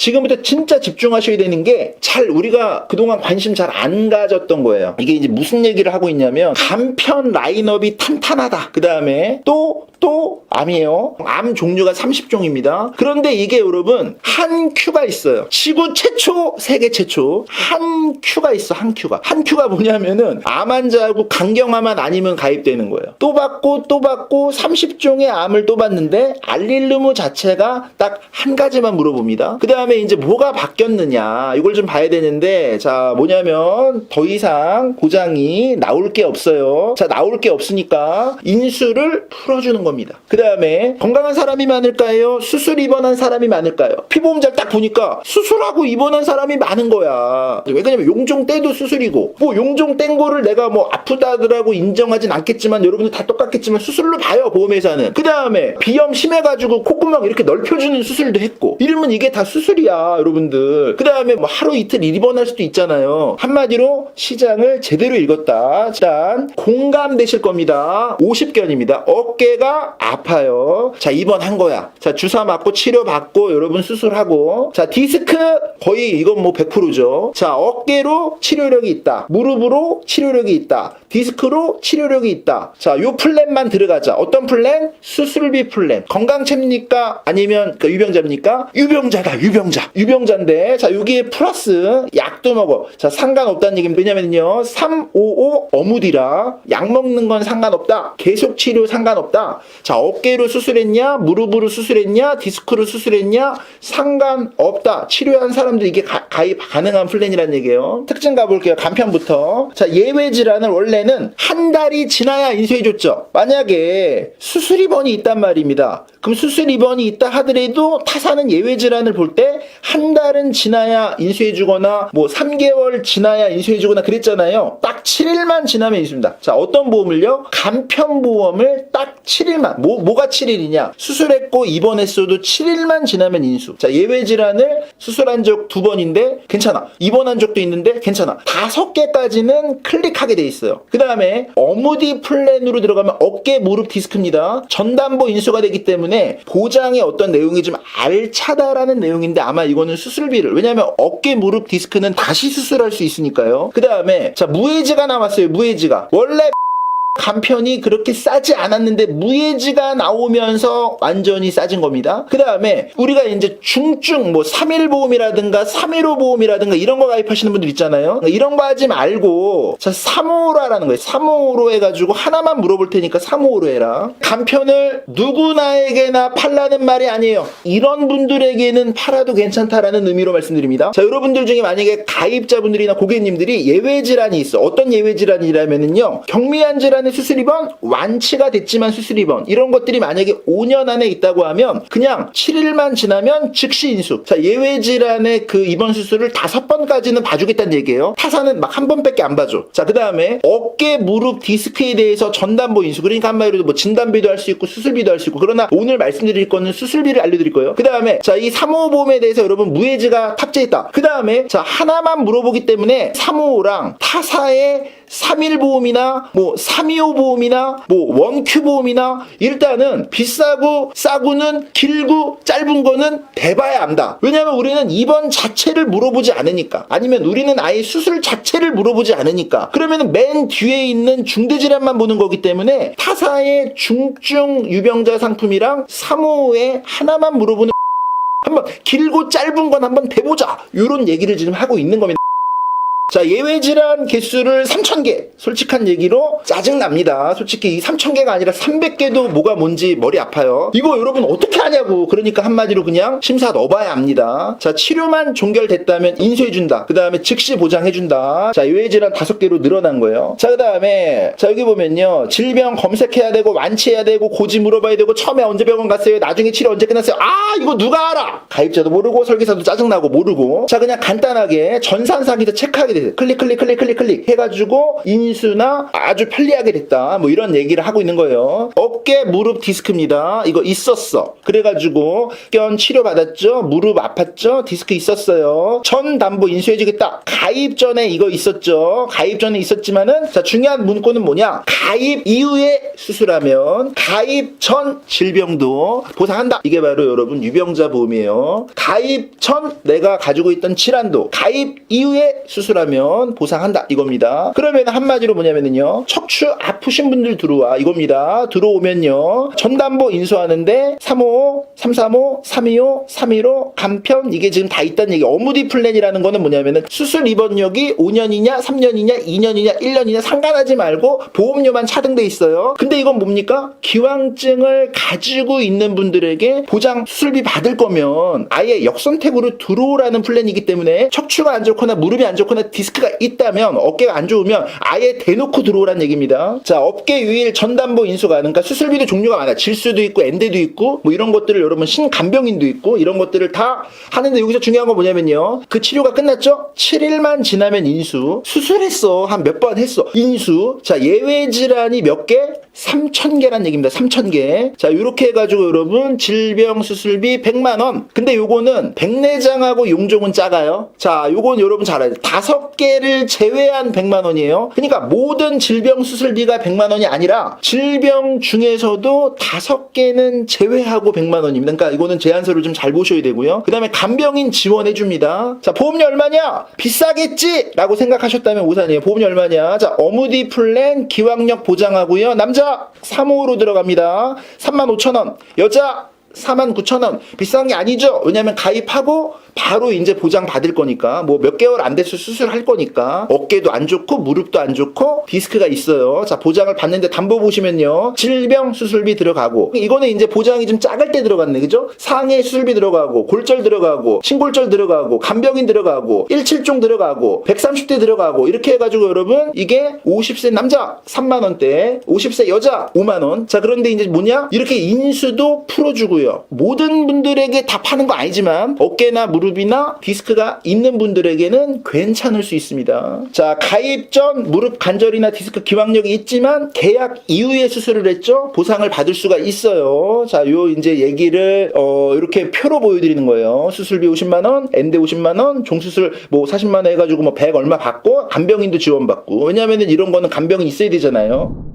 지금부터 진짜 집중하셔야 되는 게 잘 우리가 그동안 관심 잘 안 가졌던 거예요. 이게 이제 무슨 얘기를 하고 있냐면 간편 라인업이 탄탄하다. 그 다음에 또 또 암이에요. 암 종류가 30종입니다. 그런데 이게 여러분 한 큐가 있어요. 지구 최초, 세계 최초 한 큐가 있어. 한 큐가. 한 큐가 뭐냐면은 암 환자하고 강경화만 아니면 가입되는 거예요. 또 받고 또 받고 30종의 암을 또 받는데 알릴루무 자체가 딱 한 가지만 물어봅니다. 그 다음에 이제 뭐가 바뀌었느냐 이걸 좀 봐야 되는데 자 뭐냐면 더 이상 고장이 나올 게 없어요. 자 나올 게 없으니까 인수를 풀어주는 겁니다. 그 다음에 건강한 사람이 많을까요? 수술 입원한 사람이 많을까요? 피보험자를 딱 보니까 수술하고 입원한 사람이 많은 거야. 왜 그러냐면 용종 떼도 수술이고 뭐 용종 뗀 거를 내가 뭐 아프다더라고 인정하진 않겠지만 여러분들 다 똑같겠지만 수술로 봐요 보험회사는. 그 다음에 비염 심해가지고 콧구멍 이렇게 넓혀주는 수술도 했고 이러면 이게 다 수술이 야 여러분들. 그 다음에 뭐 하루 이틀 입원할 수도 있잖아요. 한마디로 시장을 제대로 읽었다. 일단 공감되실 겁니다. 50견입니다. 어깨가 아파요. 자 입원한 거야. 자 주사 맞고 치료 받고 여러분 수술하고 자 디스크 거의 이건 뭐 100%죠. 자 어깨로 치료력이 있다. 무릎으로 치료력이 있다. 디스크로 치료력이 있다. 자 요 플랜만 들어가자. 어떤 플랜? 수술비 플랜. 건강체입니까? 아니면 그 유병자입니까? 유병자다. 유병자. 유병자인데 자 여기에 플러스 약도 먹어. 자 상관없다는 얘기는 왜냐면요 355 어무디라 약 먹는 건 상관없다. 계속 치료 상관없다. 자 어깨로 수술했냐 무릎으로 수술했냐 디스크로 수술했냐 상관없다. 치료한 사람들 이게 가, 가입 가능한 플랜이라는 얘기예요. 특징 가볼게요. 간편부터. 자 예외 질환을 원래는 한 달이 지나야 인수해줬죠. 만약에 수술 입원이 있단 말입니다. 그럼 수술 입원이 있다 하더라도 타사는 예외 질환을 볼 때한 달은 지나야 인수해주거나 뭐 3개월 지나야 인수해주거나 그랬잖아요. 딱 7일만 지나면 인수입니다. 자 어떤 보험을요? 간편보험을 딱 7일만 뭐, 뭐가 7일이냐? 수술했고 입원했어도 7일만 지나면 인수. 자 예외 질환을 수술한 적 두 번인데 괜찮아. 입원한 적도 있는데 괜찮아. 다섯 개까지는 클릭하게 돼 있어요. 그 다음에 어무디 플랜으로 들어가면 어깨 무릎 디스크입니다. 전담보 인수가 되기 때문에 보장의 어떤 내용이 좀 알차다라는 내용인데 아마 이거는 수술비를 왜냐하면 어깨 무릎 디스크는 다시 수술할 수 있으니까요. 그 다음에 자 무해지가 나왔어요. 무해지가 원래 간편이 그렇게 싸지 않았는데 무해지가 나오면서 완전히 싸진 겁니다. 그 다음에 우리가 이제 중증 뭐 3일 보험이라든가 315 보험이라든가 이런 거 가입하시는 분들 있잖아요. 이런 거 하지 말고 자 355라는 거예요. 355로 해가지고 하나만 물어볼 테니까 355로 해라. 간편을 누구나에게나 팔라는 말이 아니에요. 이런 분들에게는 팔아도 괜찮다라는 의미로 말씀드립니다. 자 여러분들 중에 만약에 가입자분들이나 고객님들이 예외 질환이 있어. 어떤 예외 질환이라면은요. 경미한 질환 의 수술 입원, 완치가 됐지만 수술 입원 이런 것들이 만약에 5년 안에 있다고 하면 그냥 7일만 지나면 즉시 인수. 자 예외 질환의 그 입원 수술을 다섯 번까지는 봐주겠다는 얘기예요. 타사는 막 한 번밖에 안 봐줘. 자 그 다음에 어깨, 무릎, 디스크에 대해서 전담보 인수. 그러니까 한마디로 뭐 진단비도 할 수 있고 수술비도 할 수 있고 그러나 오늘 말씀드릴 거는 수술비를 알려드릴 거예요. 그 다음에 자 이 355보험에 대해서 여러분 무해지가 탑재했다. 그 다음에 자 하나만 물어보기 때문에 355랑 타사의 3일 보험이나 뭐 325 보험이나 뭐 원큐 보험이나 일단은 비싸고 싸고는 길고 짧은 거는 대봐야 안다. 왜냐면 우리는 입원 자체를 물어보지 않으니까. 아니면 우리는 아예 수술 자체를 물어보지 않으니까. 그러면은 맨 뒤에 있는 중대질환만 보는 거기 때문에 타사의 중증 유병자 상품이랑 3호의 하나만 물어보는 한번 길고 짧은 건 한번 대보자. 이런 얘기를 지금 하고 있는 겁니다. 자, 예외 질환 개수를 3,000개. 솔직한 얘기로 짜증납니다. 솔직히 이 3,000개가 아니라 300개도 뭐가 뭔지 머리 아파요. 이거 여러분 어떻게 하냐고. 그러니까 한마디로 그냥 심사 넣어봐야 합니다. 자, 치료만 종결됐다면 인수해준다. 그 다음에 즉시 보장해준다. 자, 예외 질환 5개로 늘어난 거예요. 자, 그 다음에, 자, 여기 보면요. 질병 검색해야 되고, 완치해야 되고, 고지 물어봐야 되고, 처음에 언제 병원 갔어요? 나중에 치료 언제 끝났어요? 아, 이거 누가 알아? 가입자도 모르고, 설계사도 짜증나고 모르고. 자, 그냥 간단하게 전산 사기도 체크하게 돼 됐어. 클릭 클릭 클릭 클릭 클릭 해가지고 인수나 아주 편리하게 됐다. 뭐 이런 얘기를 하고 있는 거예요. 어깨 무릎 디스크입니다. 이거 있었어. 그래가지고 견 치료 받았죠. 무릎 아팠죠. 디스크 있었어요. 전 담보 인수해주겠다. 가입 전에 이거 있었죠. 가입 전에 있었지만은 자 중요한 문구는 뭐냐? 가입 이후에 수술하면 가입 전 질병도 보상한다. 이게 바로 여러분 유병자 보험이에요. 가입 전 내가 가지고 있던 질환도 가입 이후에 수술하면 보상한다 이겁니다. 그러면 한마디로 뭐냐면은요. 척추 아프신 분들 들어와 이겁니다. 들어오면요. 전담보 인수하는데 355, 335, 325, 315 간편 이게 지금 다 있다는 얘기. 어무디 플랜이라는 거는 뭐냐면은 수술 입원력이 5년이냐, 3년이냐, 2년이냐, 1년이냐 상관하지 말고 보험료만 차등돼 있어요. 근데 이건 뭡니까? 기왕증을 가지고 있는 분들에게 보장 수술비 받을 거면 아예 역선택으로 들어오라는 플랜이기 때문에 척추가 안 좋거나 무릎이 안 좋거나 디스크가 있다면 어깨가 안 좋으면 아예 대놓고 들어오라는 얘기입니다. 자, 업계 유일 전담보 인수가 그러니까 수술비도 종류가 많아. 질수도 있고 엔대도 있고 뭐 이런 것들을 여러분 신간병인도 있고 이런 것들을 다 하는데 여기서 중요한 건 뭐냐면요. 그 치료가 끝났죠? 7일만 지나면 인수. 수술했어. 한 몇 번 했어. 인수. 자, 예외 질환이 몇 개? 3,000개란 얘기입니다. 3,000개. 자, 요렇게 해 가지고 여러분 질병 수술비 100만 원. 근데 요거는 백내장하고 용종은 작아요. 자, 요건 여러분 잘 알아요. 다섯 개를 제외한 100만 원이에요. 그러니까 모든 질병 수술비가 100만 원이 아니라 질병 중에서도 다섯 개는 제외하고 100만 원입니다. 그러니까 이거는 제안서를 좀 잘 보셔야 되고요. 그 다음에 간병인 지원해 줍니다. 자, 보험료 얼마냐? 비싸겠지? 라고 생각하셨다면 오산이에요. 보험료 얼마냐? 자, 어무디 플랜 기왕력 보장하고요. 남자 3호로 들어갑니다. 35,000원. 여자 49,000원. 비싼 게 아니죠? 왜냐면 가입하고 바로 이제 보장 받을 거니까 뭐 몇 개월 안 돼서 수술할 거니까 어깨도 안 좋고 무릎도 안 좋고 디스크가 있어요. 자, 보장을 받는데 담보 보시면요. 질병 수술비 들어가고 이거는 이제 보장이 좀 작을 때 들어갔네. 그죠? 상해 수술비 들어가고 골절 들어가고 신골절 들어가고 간병인 들어가고 1칠종 들어가고 130대 들어가고 이렇게 해 가지고 여러분 이게 50세 남자 3만 원대, 50세 여자 5만 원. 자, 그런데 이제 뭐냐? 이렇게 인수도 풀어 주고 요. 모든 분들에게 다 파는 거 아니지만 어깨나 무릎이나 디스크가 있는 분들에게는 괜찮을 수 있습니다. 자, 가입 전 무릎 관절이나 디스크 기왕력이 있지만 계약 이후에 수술을 했죠. 보상을 받을 수가 있어요. 자, 요 이제 얘기를 어 이렇게 표로 보여드리는 거예요. 수술비 50만 원, 엔대 50만 원, 종수술 뭐 40만 원 해가지고 뭐 100 얼마 받고 간병인도 지원받고 왜냐면은 이런 거는 간병인 있어야 되잖아요.